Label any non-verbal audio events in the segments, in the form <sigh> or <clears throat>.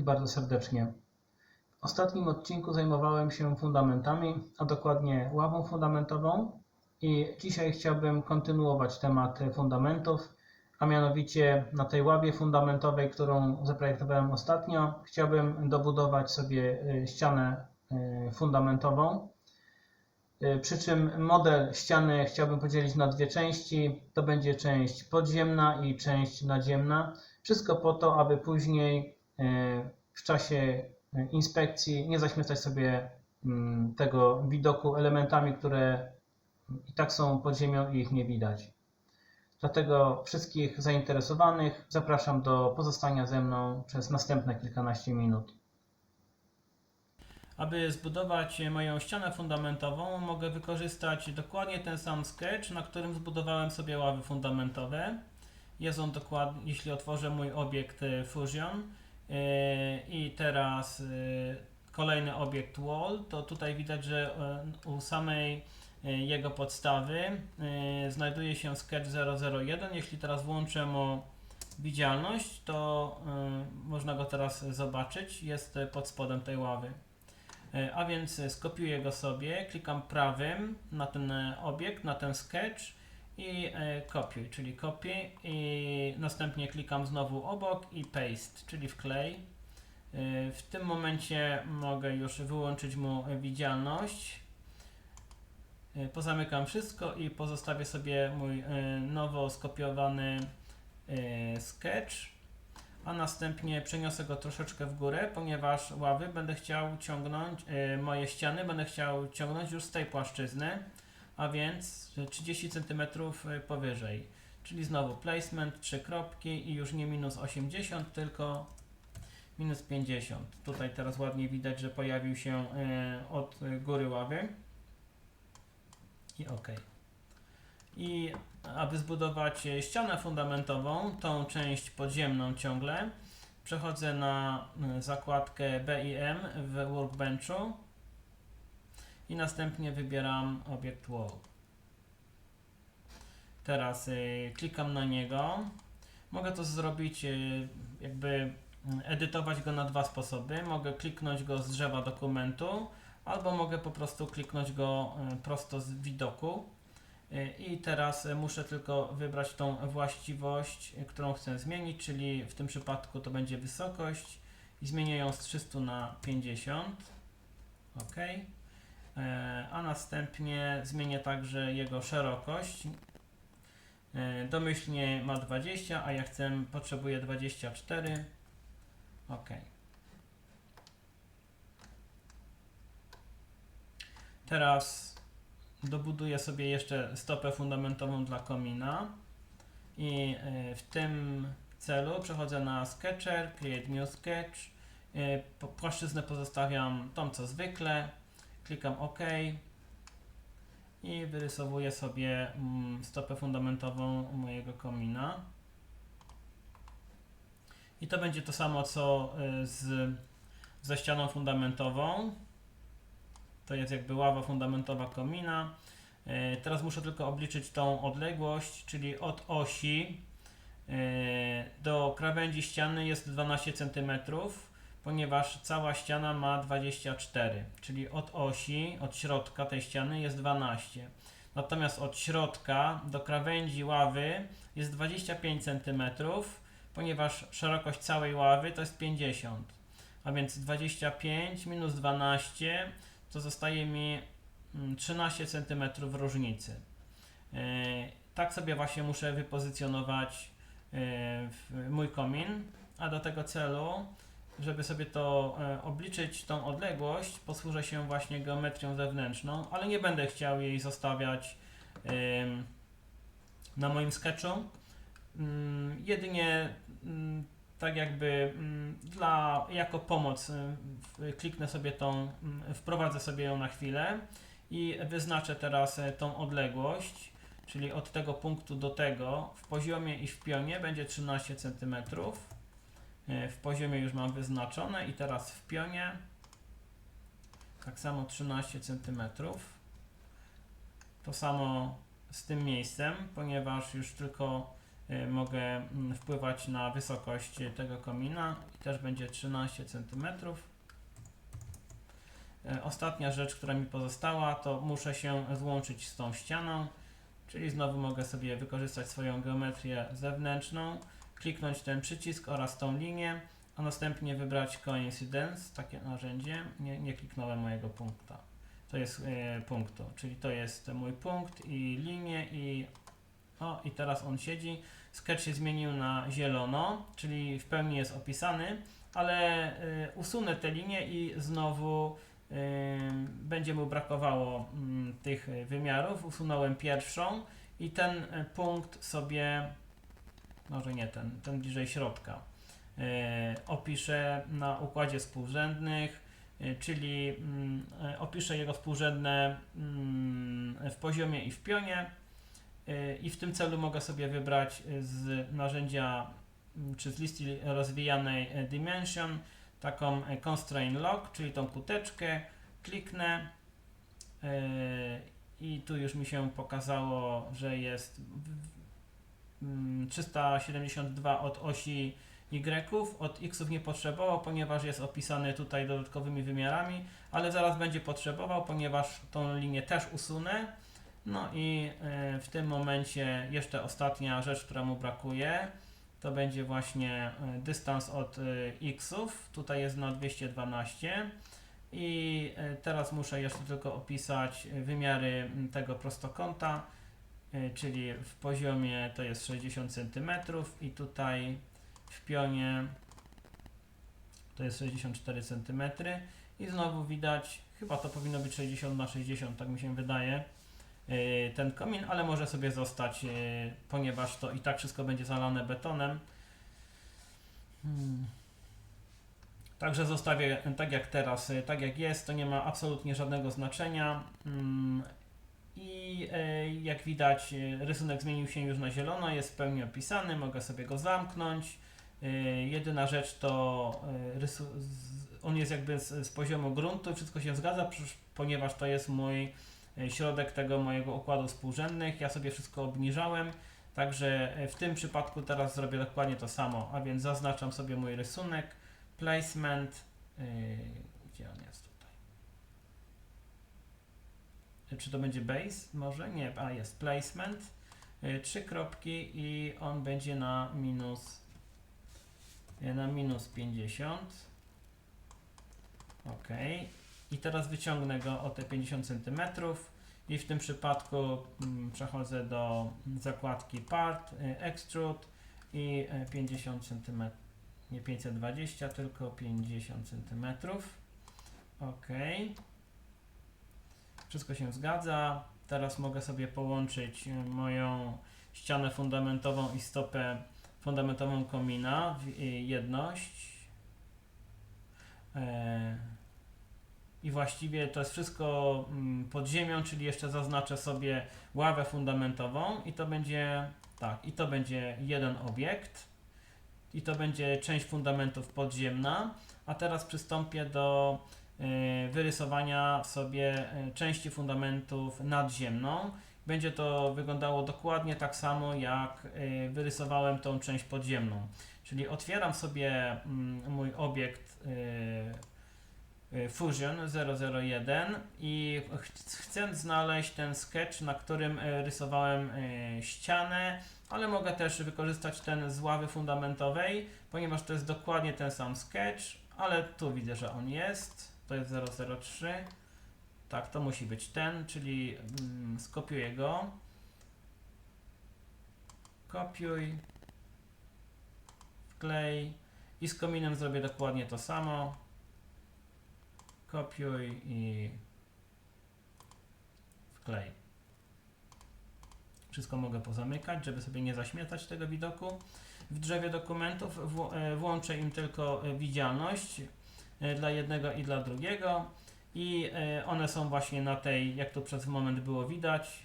wszystkich bardzo serdecznie. W ostatnim odcinku zajmowałem się fundamentami, a dokładnie ławą fundamentową i dzisiaj chciałbym kontynuować temat fundamentów, a mianowicie na tej ławie fundamentowej, którą zaprojektowałem ostatnio, chciałbym dobudować sobie y, ścianę y, fundamentową. Y, Przy czym model ściany chciałbym podzielić na dwie części. To będzie część podziemna i część nadziemna. Wszystko po to, aby później e, w czasie e, inspekcji nie zaśmiecać sobie mm, tego widoku elementami, które i tak są pod ziemią i ich nie widać. Dlatego wszystkich zainteresowanych zapraszam do pozostania ze mną przez następne kilkanaście minut. Aby zbudować moją ścianę fundamentową, mogę wykorzystać dokładnie ten sam sketch, na którym zbudowałem sobie ławy fundamentowe. Jest on dokładnie, jeśli otworzę mój obiekt e, Fusion e, i teraz e, kolejny obiekt Wall, to tutaj widać, że e, u samej e, jego podstawy e, znajduje się sketch 001. Jeśli teraz włączę mu widzialność, to e, można go teraz zobaczyć. Jest e, pod spodem tej ławy. E, A więc e, skopiuję go sobie, klikam prawym na ten e, obiekt, na ten sketch i e, kopiuj, czyli kopię i następnie klikam znowu obok i paste, czyli wklej. E, W tym momencie mogę już wyłączyć mu widzialność. E, Pozamykam wszystko i pozostawię sobie mój nowo skopiowany sketch a następnie przeniosę go troszeczkę w górę, ponieważ ławy będę chciał ciągnąć, moje ściany będę chciał ciągnąć już z tej płaszczyzny, a więc 30 cm powyżej. Czyli znowu placement, trzy kropki i już nie minus 80, tylko minus 50. Tutaj teraz ładnie widać, że pojawił się e, od góry ławy. I OK. I aby zbudować e, ścianę fundamentową, tą część podziemną ciągle, przechodzę na zakładkę BIM w Workbenchu i następnie wybieram obiekt Wall. Teraz e, klikam na niego. Mogę to zrobić e, jakby mm, edytować go na dwa sposoby. Mogę kliknąć go z drzewa dokumentu, albo mogę po prostu kliknąć go e, prosto z widoku. E, I teraz e, muszę tylko wybrać tą właściwość, e, którą chcę zmienić, czyli w tym przypadku to będzie wysokość i zmienię ją z 300 na 50. OK. E, A następnie zmienię także jego szerokość. E, Domyślnie ma 20, a ja chcę, potrzebuję 24. OK. Teraz dobuduję sobie jeszcze stopę fundamentową dla komina i e, w tym celu przechodzę na Sketcher, Create New Sketch, płaszczyznę pozostawiam tą co zwykle, klikam OK i wyrysowuję sobie mm, stopę fundamentową mojego komina. I to będzie to samo co e, z, ze ścianą fundamentową. To jest jakby ława fundamentowa komina. E, Teraz muszę tylko obliczyć tą odległość, czyli od osi e, do krawędzi ściany jest 12 cm, ponieważ cała ściana ma 24, czyli od osi, od środka tej ściany jest 12. Natomiast od środka do krawędzi ławy jest 25 cm, ponieważ szerokość całej ławy to jest 50. A więc 25 minus 12 to zostaje mi mm, 13 cm różnicy. E, Tak sobie właśnie muszę wypozycjonować e, mój komin, a do tego celu, żeby sobie to e, obliczyć, tą odległość, posłużę się właśnie geometrią zewnętrzną, ale nie będę chciał jej zostawiać na moim sketchu. Mm, Jedynie mm, tak jakby mm, dla, jako pomoc y, kliknę sobie tą, wprowadzę sobie ją na chwilę i wyznaczę teraz y, tą odległość, czyli od tego punktu do tego w poziomie i w pionie będzie 13 cm. Y, W poziomie już mam wyznaczone i teraz w pionie tak samo 13 cm. To samo z tym miejscem, ponieważ już tylko y, mogę mm, wpływać na wysokość tego komina i też będzie 13 cm. E, Ostatnia rzecz, która mi pozostała, to muszę się złączyć z tą ścianą, czyli znowu mogę sobie wykorzystać swoją geometrię zewnętrzną, kliknąć ten przycisk oraz tą linię, a następnie wybrać Coincidence, takie narzędzie. Nie, nie kliknąłem mojego punkta. To jest e, punktu, czyli to jest mój punkt i linię i o i teraz on siedzi. Sketch się zmienił na zielono, czyli w pełni jest opisany, ale e, usunę te linie i znowu e, będzie mu brakowało mm, tych wymiarów. Usunąłem pierwszą i ten e, punkt sobie, może nie ten, ten bliżej środka, e, opiszę na układzie współrzędnych, e, czyli mm, e, opiszę jego współrzędne mm, w poziomie i w pionie. I w tym celu mogę sobie wybrać z narzędzia mm, czy z listy rozwijanej Dimension taką Constraint Lock, czyli tą kuteczkę, kliknę i tu już mi się pokazało, że jest 372 od osi Y, od X nie potrzebował, ponieważ jest opisany tutaj dodatkowymi wymiarami, ale zaraz będzie potrzebował, ponieważ tą linię też usunę. No i e, w tym momencie jeszcze ostatnia rzecz, która mu brakuje, to będzie właśnie e, dystans od e, xów. Tutaj jest na 212. I teraz muszę jeszcze tylko opisać wymiary m, tego prostokąta, czyli w poziomie to jest 60 cm i tutaj w pionie to jest 64 cm i znowu widać, chyba to powinno być 60 na 60, tak mi się wydaje, e, ten komin, ale może sobie zostać, e, ponieważ to i tak wszystko będzie zalane betonem. Hmm. Także zostawię tak jak teraz, e, tak jak jest, to nie ma absolutnie żadnego znaczenia. Mm, I e, jak widać, e, rysunek zmienił się już na zielono, jest w pełni opisany, mogę sobie go zamknąć. E, Jedyna rzecz to on jest jakby z, z poziomu gruntu, wszystko się zgadza, ponieważ to jest mój środek tego mojego układu współrzędnych. Ja sobie wszystko obniżałem, także w tym przypadku teraz zrobię dokładnie to samo, a więc zaznaczam sobie mój rysunek, placement, gdzie on jest tutaj? E, Czy to będzie base? Może? Nie, a jest placement, yy, trzy kropki i on będzie na minus yy, na minus 50 ok i teraz wyciągnę go o te 50 cm i w tym przypadku mm, przechodzę do zakładki part, y, extrude i y, 50 cm nie 520, tylko 50 cm. Ok. Wszystko się zgadza. Teraz mogę sobie połączyć y, moją ścianę fundamentową i stopę fundamentową komina w y, jedność. E, I właściwie to jest wszystko mm, pod ziemią, czyli jeszcze zaznaczę sobie ławę fundamentową i to będzie tak, i to będzie jeden obiekt i to będzie część fundamentów podziemna, a teraz przystąpię do y, wyrysowania sobie y, części fundamentów nadziemną. Będzie to wyglądało dokładnie tak samo jak y, wyrysowałem tą część podziemną. Czyli otwieram sobie mm, mój obiekt Fusion 001 i ch- chcę znaleźć ten sketch, na którym rysowałem ścianę, ale mogę też wykorzystać ten z ławy fundamentowej, ponieważ to jest dokładnie ten sam sketch, ale tu widzę, że on jest. To jest 003. Tak, to musi być ten, czyli mm, skopiuję go. Kopiuj. Wklej. I z kominem zrobię dokładnie to samo. Kopiuj i wklej. Wszystko mogę pozamykać, żeby sobie nie zaśmiecać tego widoku. W drzewie dokumentów e, włączę im tylko e, widzialność dla jednego i dla drugiego i e, one są właśnie na tej, jak to przez moment było widać,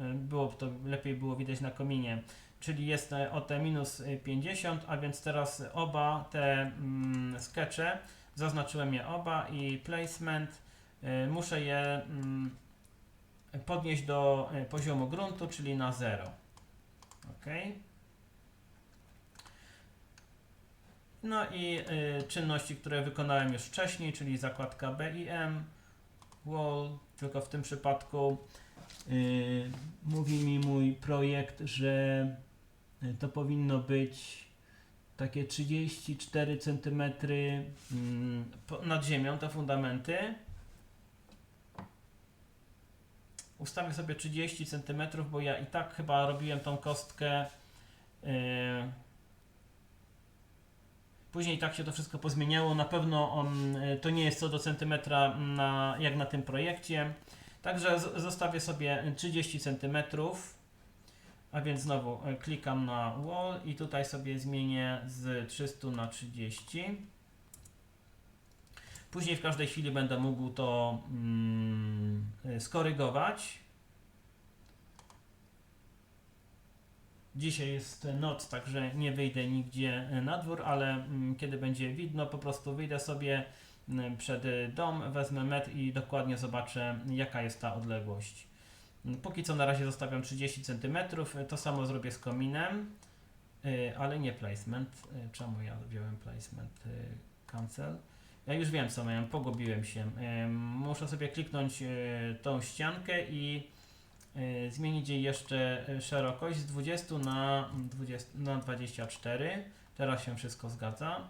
e, było to lepiej było widać na kominie, czyli jest e, o te minus e, 50, a więc teraz oba te mm, skecze, zaznaczyłem je oba i placement, e, muszę je mm, podnieść do e, poziomu gruntu, czyli na 0. Ok. No i y, czynności, które wykonałem już wcześniej, czyli zakładka BIM, wall, tylko w tym przypadku y, mówi mi mój projekt, że y, to powinno być takie 34 cm po- nad ziemią, te fundamenty. Ustawię sobie 30 cm, bo ja i tak chyba robiłem tą kostkę. Yy, Później tak się to wszystko pozmieniało. Na pewno on, y, to nie jest co do centymetra na, jak na tym projekcie. Także zostawię sobie 30 cm. A więc znowu y, klikam na wall i tutaj sobie zmienię z 300 na 30. Później w każdej chwili będę mógł to mm, y, skorygować. Dzisiaj jest noc, także nie wyjdę nigdzie na dwór, ale mm, kiedy będzie widno, po prostu wyjdę sobie mm, przed dom, wezmę metr i dokładnie zobaczę, jaka jest ta odległość. Mm, Póki co na razie zostawiam 30 cm. To samo zrobię z kominem, y, ale nie placement. Y, Czemu ja wziąłem placement? y, Cancel. Ja już wiem co miałem, pogubiłem się. Muszę sobie kliknąć tą ściankę i zmienić jej jeszcze y, szerokość z 20 na, 20 na 24. Teraz się wszystko zgadza.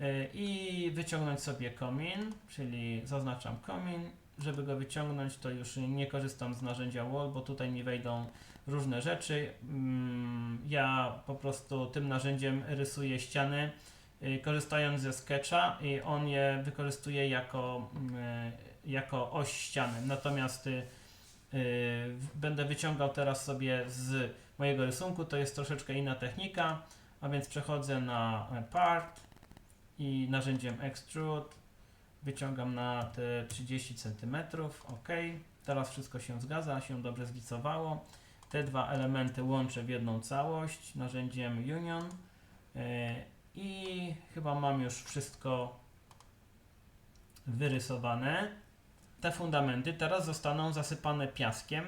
Y, I wyciągnąć sobie komin, czyli zaznaczam komin. Żeby go wyciągnąć, to już nie korzystam z narzędzia Wall, bo tutaj mi wejdą różne rzeczy. Mm, Ja po prostu tym narzędziem rysuję ściany y, korzystając ze Sketcha i on je wykorzystuje jako, mm, jako oś ściany. Natomiast y, y, będę wyciągał teraz sobie z mojego rysunku, to jest troszeczkę inna technika, a więc przechodzę na part i narzędziem Extrude wyciągam na te 30 cm, ok. Teraz wszystko się zgadza, się dobrze zlicowało. Te dwa elementy łączę w jedną całość narzędziem Union e, i chyba mam już wszystko wyrysowane. Te fundamenty teraz zostaną zasypane piaskiem.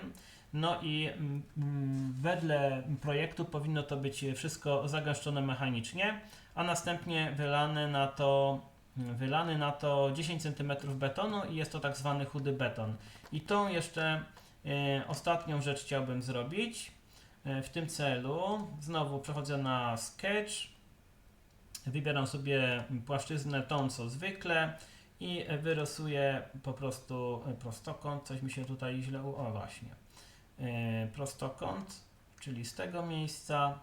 No i mm, wedle projektu powinno to być wszystko zagęszczone mechanicznie, a następnie wylane na to, wylany na to 10 cm betonu i jest to tak zwany chudy beton. I tą jeszcze e, ostatnią rzecz chciałbym zrobić. E, w tym celu znowu przechodzę na sketch, wybieram sobie płaszczyznę tą co zwykle i wyrysuję po prostu prostokąt, coś mi się tutaj źle o właśnie, E, prostokąt, czyli z tego miejsca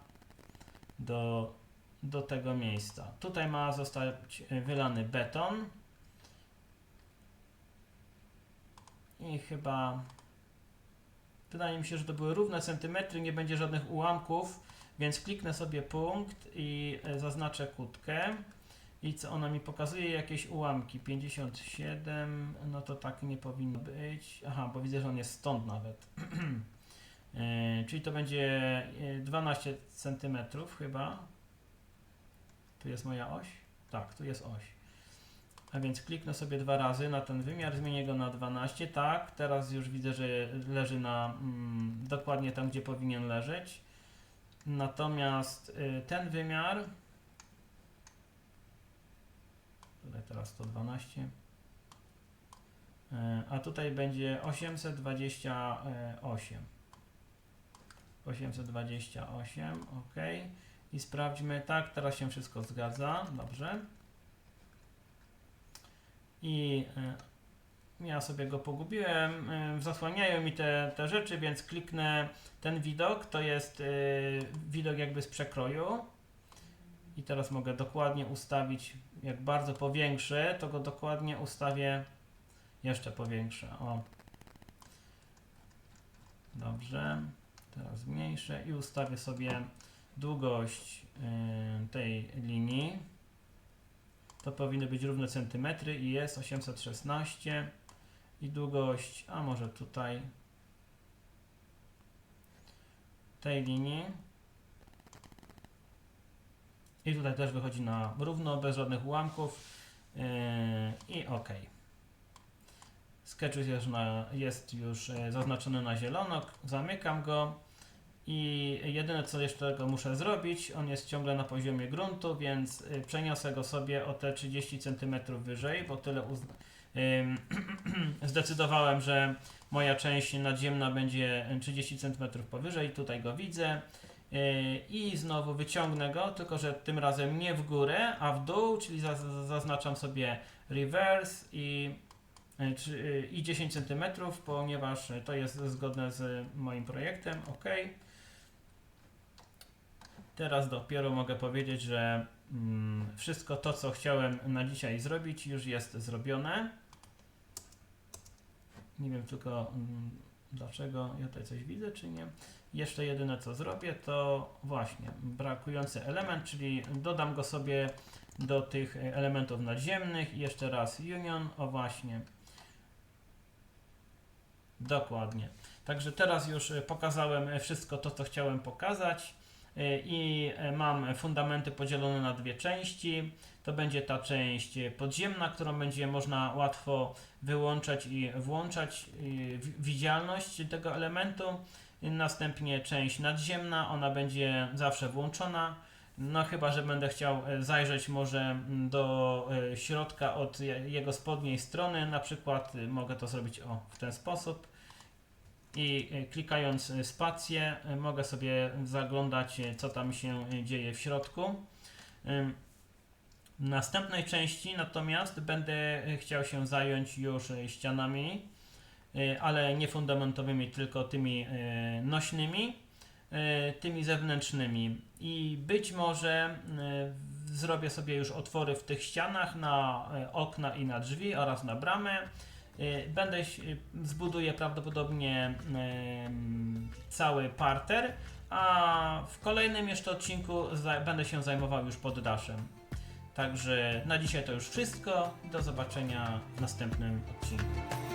do, do tego miejsca. Tutaj ma zostać wylany beton i chyba wydaje mi się, że to były równe centymetry, nie będzie żadnych ułamków, więc kliknę sobie punkt i e, zaznaczę kutkę. I co ona mi pokazuje? Jakieś ułamki. 57, no to tak nie powinno być. Aha, bo widzę, że on jest stąd nawet. <clears throat> E, czyli to będzie e, 12 cm chyba. Tu jest moja oś? Tak, tu jest oś. A więc kliknę sobie dwa razy na ten wymiar, zmienię go na 12. Tak, teraz już widzę, że leży na mm, dokładnie tam, gdzie powinien leżeć. Natomiast y, ten wymiar Tutaj teraz 112. E, A tutaj będzie 828. 828, ok. I sprawdźmy, tak, teraz się wszystko zgadza, dobrze. I e, ja sobie go pogubiłem, e, zasłaniają mi te, te rzeczy, więc kliknę ten widok, to jest widok jakby z przekroju. I teraz mogę dokładnie ustawić, jak bardzo powiększę, to go dokładnie ustawię, jeszcze powiększę, o. Dobrze, teraz zmniejszę i ustawię sobie długość y, tej linii. To powinny być równe centymetry i jest 816 i długość, a może tutaj tej linii. I tutaj też wychodzi na równo, bez żadnych ułamków. Yy, I OK. Sketch jest na, jest już e, zaznaczony na zielono. Zamykam go I jedyne co jeszcze tego muszę zrobić, on jest ciągle na poziomie gruntu, więc y, przeniosę go sobie o te 30 cm wyżej, bo tyle <clears throat> zdecydowałem, że moja część nadziemna będzie 30 cm powyżej, tutaj go widzę. Yy, I znowu wyciągnę go, tylko że tym razem nie w górę, a w dół, czyli za- za- zaznaczam sobie reverse i, czy- yy, i 10 cm, ponieważ to jest zgodne z moim projektem. OK. Teraz dopiero mogę powiedzieć, że mm, wszystko to, co chciałem na dzisiaj zrobić, już jest zrobione. Nie wiem tylko mm, dlaczego ja tutaj coś widzę, czy nie. Jeszcze jedyne co zrobię, to właśnie brakujący element, czyli dodam go sobie do tych elementów nadziemnych i jeszcze raz union, o właśnie. Dokładnie. Także teraz już e, pokazałem e, wszystko to, co chciałem pokazać e, i mam fundamenty podzielone na dwie części. To będzie ta część podziemna, którą będzie można łatwo wyłączać i włączać wi- widzialność tego elementu. Następnie część nadziemna, ona będzie zawsze włączona. No chyba, że będę chciał e, zajrzeć może mm, do e, środka od je- jego spodniej strony, na przykład e, mogę to zrobić o, w ten sposób. I klikając spację mogę sobie zaglądać co tam się dzieje w środku. W następnej części natomiast będę chciał się zająć już ścianami, ale nie fundamentowymi, tylko tymi e, nośnymi, e, tymi zewnętrznymi. I być może e, zrobię sobie już otwory w tych ścianach na e, okna i na drzwi oraz na bramę. E, Będę zbuduję prawdopodobnie cały parter, a w kolejnym jeszcze odcinku będę się zajmował już poddaszem. Także na dzisiaj to już wszystko. Do zobaczenia w następnym odcinku.